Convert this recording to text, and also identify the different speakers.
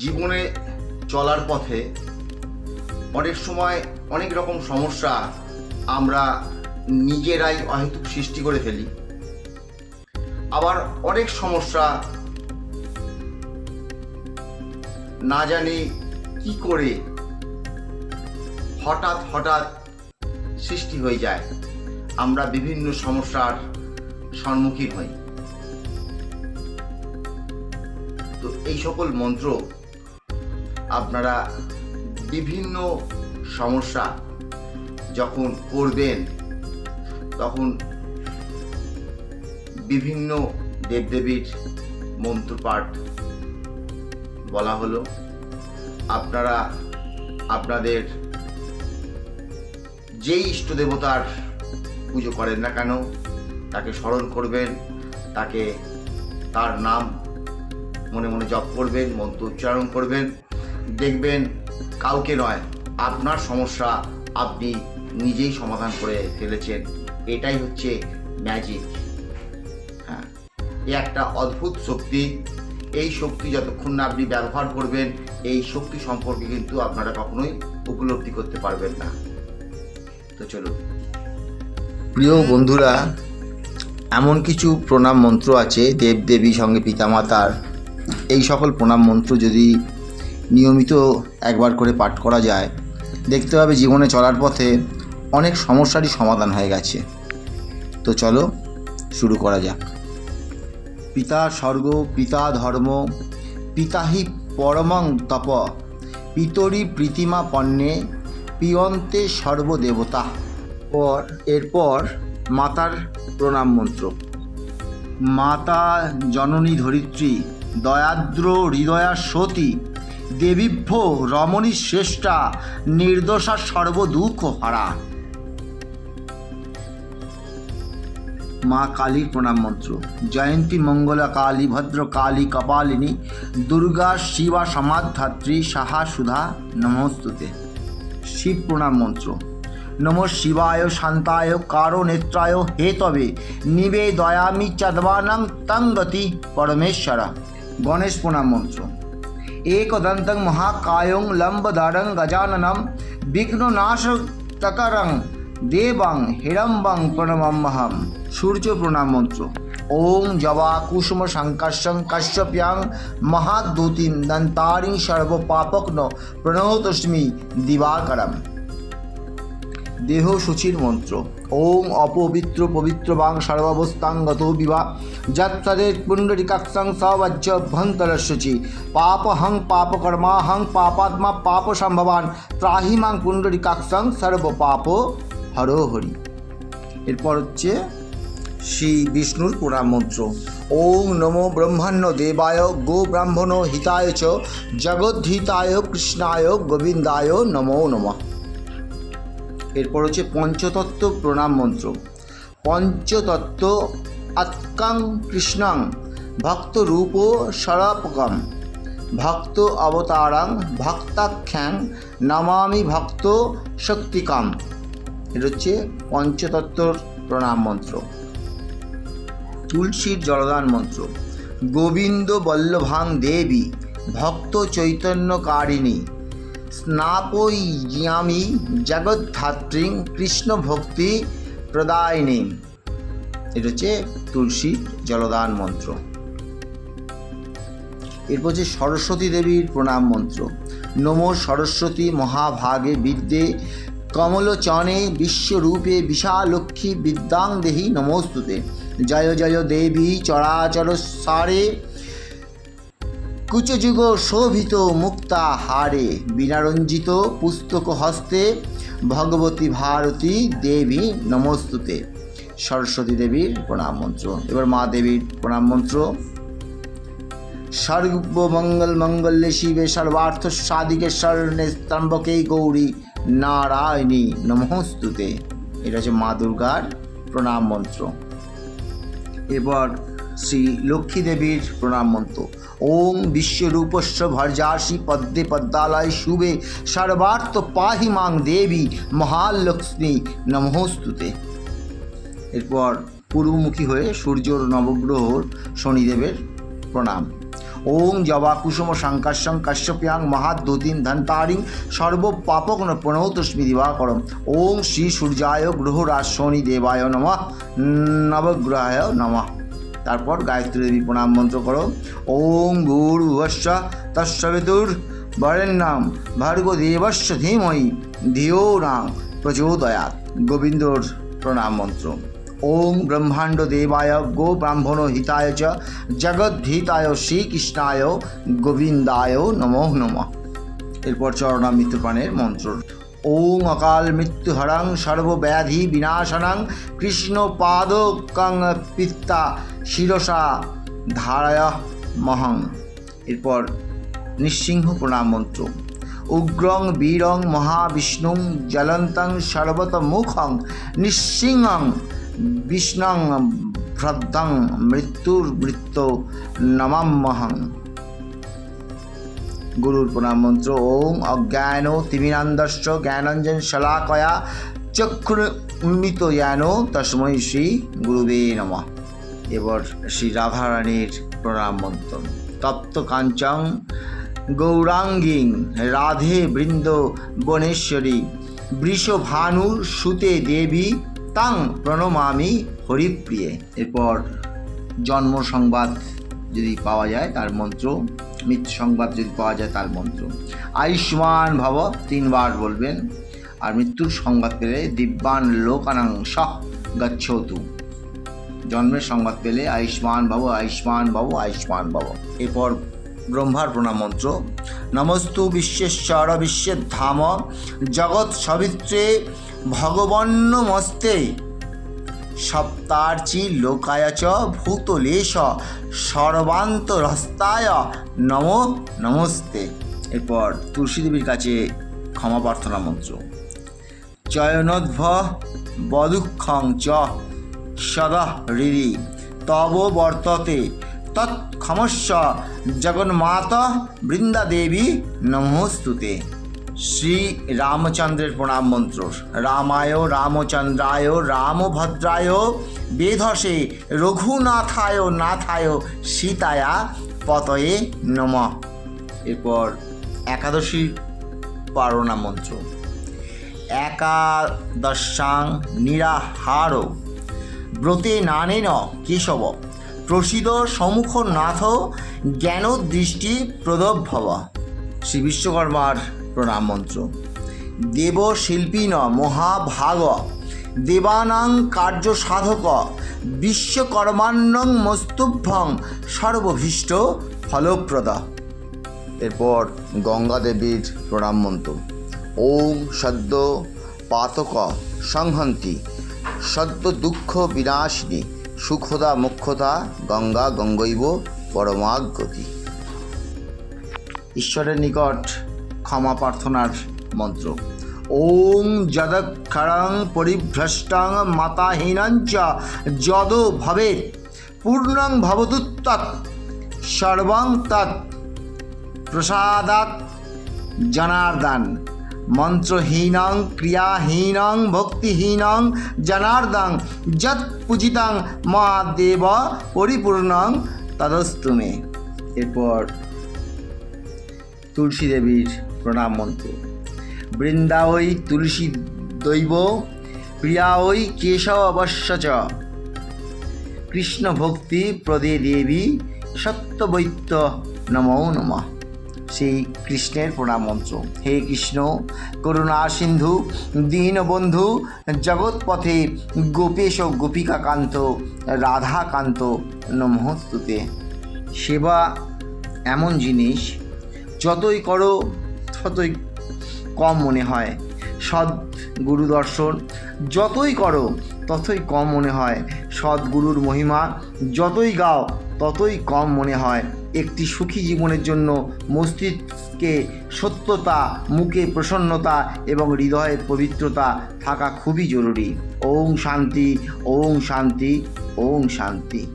Speaker 1: জীবনে চলার পথে অনেক সময় অনেক রকম সমস্যা আমরা নিজেরাই অহেতুক সৃষ্টি করে ফেলি। আবার অনেক সমস্যা না জানি কি করে হঠাৎ হঠাৎ সৃষ্টি হয়ে যায়। আমরা বিভিন্ন সমস্যার সম্মুখীন হই। তো এই সকল মন্ত্র আপনারা বিভিন্ন সমস্যা যখন করবেন, তখন বিভিন্ন দেবদেবীর মন্ত্রপাঠ বলা হলো। আপনারা আপনাদের যেই ইষ্ট দেবতার পুজো করেন না কেন, তাকে স্মরণ করবেন, তাকে তার নাম মনে মনে জপ করবেন, মন্ত্র উচ্চারণ করবেন। দেখবেন কাউকে নয়, আপনার সমস্যা আপনি নিজেই সমাধান করে ফেলেছেন। এটাই হচ্ছে ম্যাজিক হ্যাঁ এ একটা অদ্ভুত শক্তি। এই শক্তি যতক্ষণ না আপনি ব্যবহার করবেন, এই শক্তি সম্পর্কে কিন্তু আপনারা কখনোই উপলব্ধি করতে পারবেন না। তো চলুন। প্রিয় বন্ধুরা, এমন কিছু প্রণাম মন্ত্র আছে দেবদেবী সঙ্গে পিতামাতার। এই সকল প্রণাম মন্ত্র যদি নিয়মিত একবার করে পাঠ করা যায়। দেখতে হবে জীবনে চলার পথে অনেক সমস্যারই সমাধান হয়ে গেছে। তো চলো, শুরু করা যাক। পিতা স্বর্গ, পিতা ধর্ম, পিতাহি পরমং তপ, পিতরি প্রীতিমা পণ্যে, পিয়ন্তে সর্বদেবতা। পর, এরপর মাতার প্রণাম মন্ত্র। মাতা জননী ধরিত্রী, দয়াদ্র হৃদয়া সতী দেবীভ্য রমণী শ্রেষ্ঠা, নির্দোষা সর্বদুঃখ হারা মা কালীর প্রণাম মন্ত্র। জয়ন্তী মঙ্গলা কালী, ভদ্র কালী, কপালিনী, দুর্গা, শিবা সমাধাত্রী সাহা, সুধা, নমস্তুতে। শিব প্রণাম মন্ত্র। নম শিবায় শান্তায় কারও নেত্রায় হেতবে নিবেদয়ামি চদ্বানং তঙ্গতি পরমেশ্বরা। গণেশ প্রণাম মন্ত্র। একদন্তং মহাকায়ং লম্বদারং গজাননম বিঘ্ননাশতকরং দেবং হিড়ম্বং প্রণমাম্যহম সূর্য প্রণাম মন্ত্র ওং জবা কুসুম সংকর্ষং কশ্যপ্যাং মহাদূতিম দন্তারিং সর্বপাপগ্ন প্রণতস্মি দিবাকরম দেহ সূচির মন্ত্র ওং অপবিত্র পবিত্র বাং সর্বাবস্থাঙ্গত বিবা যৎসদের পুণ্ডরিকাক্ষং সবজ্জ ভন্তরসূচি পাপহং পাপকর্মাহং পাপাত্মা পাপ সম্ভবান ত্রাহি মাং পুণ্ডরিকাক্ষং সর্ব পাপ হর হরি এরপর হচ্ছে শ্রী বিষ্ণুর প্রণাম মন্ত্র। ওং নমো ব্রহ্মাণ্য দেবায়, গো ব্রাহ্মণ হিতায় চ, জগদ্ধিতায় কৃষ্ণায়, গোবিন্দায় নমো নমঃ। এরপর হচ্ছে পঞ্চতত্ত্ব প্রণাম মন্ত্র। পঞ্চতত্ত্ব আত্কাং কৃষ্ণাং ভক্ত রূপ সরাপকম ভক্ত অবতারাং ভক্তাখ্যাং নমামি ভক্ত শক্তিকাম। এটা হচ্ছে পঞ্চতত্ত্বর প্রণাম মন্ত্র। তুলসীর জলদান মন্ত্র। গোবিন্দ বল্লভাং দেবী ভক্ত চৈতন্যকারিণী। স্নাপয়িয়ামি জগদ্ধাত্রীং কৃষ্ণ ভক্তি প্রদায়িনী। এটা হচ্ছে তুলসী জলদান মন্ত্র। এরপর হচ্ছে সরস্বতী দেবীর প্রণাম মন্ত্র। নমো সরস্বতী মহাভাগে বিদ্যে কমলোচনে বিশ্বরূপে বিশালক্ষ্মী বিদ্যাং দেহি নমস্তুতে। জয় জয় দেবী চরাচর সারে কুচযুগ শোভিত মুক্তা হারে বিনারঞ্জিত পুস্তক হস্তে ভগবতী ভারতী দেবী নমস্তুতে। সরস্বতী দেবীর প্রণাম মন্ত্র। এবার মা দেবীর প্রণাম মন্ত্র। সর্বমঙ্গল মঙ্গলে শিবে সর্বার্থ সাদিকে স্বর্ণে স্তম্ভকে গৌরী নারায়ণী নমস্তুতে। এটা হচ্ছে মা দুর্গার প্রণাম মন্ত্র। এবার শ্রী লক্ষ্মী দেবীর প্রণাম মন্ত্র। ওং বিশ্বরূপস্য ভর্যাসি পদ্মে পদ্মালয় শুভে সর্বার্থ পাহি মাং দেবী মহালক্ষ্মী নমস্তুতে। এরপর পূর্বমুখী হয়ে সূর্যর নবগ্রহর শনিদেবের প্রণাম। ওং জবা কুসুম শঙ্কর্ষং কাশ্যপ্যাং মহাদ্যুতিন ধন্তারিং সর্ব পাপক প্রণৌতস্মি দিবাকরম। ওং শ্রী সূর্যায় গ্রহ রাশনি দেবায় নম। নবগ্রহায় নমঃ। তারপর গায়ত্রী দেবী প্রণাম মন্ত্র করো। ওং গুরু ভস্য তস্বিতুর বরেণ্যাম ভার্গ দেবস্য ধীমহি ধিও নাম প্রচোদয়াত গোবিন্দর প্রণাম মন্ত্র। ওং ব্রহ্মাণ্ড দেবায় গো ব্রাহ্মণ হিতায় চ জগদ্ধিতায় শ্রীকৃষ্ণায় গোবিন্দায় নমো নমঃ। এরপর চরণা মৃত্যুপ্রাণের মন্ত্র। ওং অকাল মৃত্যুহরং সর্বব্যাধি বিনাশনং কৃষ্ণ পাদকং পিত্তা শিরসা ধারায় মহং। এরপর নৃসিংহ প্রণাম মন্ত্র। উগ্রং বীরং মহাবিষ্ণুং জ্বলন্তং সর্বতমুখং নৃসিংহং বিষ্ণং ভ্রদ্ধং মৃত্যুর মৃত্য নমাম্যহং গুরুর প্রণাম মন্ত্র। ওং অজ্ঞান তিমিরান্দস্য জ্ঞানঞ্জন শলাকয়া চক্ষুর্মিত জ্ঞান তসময় শ্রী গুরুবে নম। এবার শ্রী রাধারানীর প্রণাম মন্ত্র। তপ্ত কাঞ্চং গৌরাঙ্গিং রাধে বৃন্দ বনেশ্বরী। বৃষভানু সুতে দেবী তাং প্রণমামি হরিপ্রিয়ে। এরপর জন্ম সংবাদ যদি পাওয়া যায় তার মন্ত্র সংবাদ যদি পাওয়া যায় তার মন্ত্র। আয়ুষ্মান ভব তিনবার বলবেন, আর মৃত্যুর সংবাদ পেলে দিব্যান লোকানাং সহ গচ্ছতু। জন্মের সংবাদ পেলে আয়ুষ্মান ভব আয়ুষ্মান ভব আয়ুষ্মান ভব। এরপর ব্রহ্মার প্রণাম মন্ত্র, নমস্তু বিশ্বেশ্বর বিশ্বের ধাম জগৎ সবিত্রে ভগবন্নমস্তে। সপ্তার্চি লোকায় চ ভূতলেশ সর্বান্তরস্তায় নম নমস্তে। এরপর তুলসী দেবীর কাছে ক্ষমা প্রার্থনা মন্ত্র। চয়নোদ্ভ বদুক্ষং চ সদা হৃদি তব বর্ততে তৎক্ষমস্য জগন্মাত বৃন্দা দেবী নমস্তুতে। শ্রী রামচন্দ্রের প্রণাম মন্ত্র। রামায়, রামচন্দ্রায়, রামভদ্রায়, বেধসে, রঘুনাথায়, নাথায়, সীতায়া পতয়ে নম। এরপর একাদশী পারণা মন্ত্র। একাদশাং নিরাহার। ব্রতে নানেন কেশব। প্রসিদ সম্মুখ নাথ জ্ঞান দৃষ্টি প্রদভব শ্রী বিশ্বকর্মার প্রণাম মন্ত্র। দেব শিল্পীন মহাভাগ, দেবানাং কার্য সাধক বিশ্বকর্মান্নং মস্তুভ্যং সর্বভীষ্ট ফলপ্রদ। এরপর গঙ্গা দেবীর প্রণাম মন্ত্র। ওং সদ্য পাতক সংহন্তি, সদ্য দুঃখ বিনাশিনী, সুখদা মুখ্যতা গঙ্গা গঙ্গৈব পরমাগতি। ঈশ্বরের নিকট ক্ষমা প্রার্থনার মন্ত্র। ওং যদক্ষরং পরিভ্রষ্টাং মাতাহীনঞ্চ যদ ভবে পূর্ণং তৎ, সর্বং তৎ, প্রসাদাৎ জনার্দন। মন্ত্রহীনং, ক্রিয়াহীনং, ভক্তিহীনং জনার্দন, যৎ পূজিতাং মা দেব পরিপূর্ণং তদস্তু মে। এরপর তুলসী দেবীর প্রণাম মন্ত্র। বৃন্দা ওই তুলসী দৈব প্রিয়া ওই কেশব অবশ্য চ। কৃষ্ণ ভক্তি প্রদে দেবী সত্যবৈত্য নমো নমঃ। সেই কৃষ্ণের প্রণাম মন্ত্র। হে কৃষ্ণ, করুণা সিন্ধু দীনবন্ধু জগৎপথে গোপেশ গোপিকাকান্ত, রাধাকান্ত নমস্তুতে সেবা এমন জিনিস, যতই করো ততই কম মনে হয়। সৎ গুরু দর্শন যতই করো, ততই কম মনে হয়। সৎ গুরুর মহিমা যতই গাও, ততই কম মনে হয়। একটি সুখী জীবনের জন্য মস্তিষ্কে সত্যতা, মুখে প্রসন্নতা এবং হৃদয়ে পবিত্রতা থাকা খুবই জরুরি। ওং শান্তি ওং শান্তি ওং শান্তি।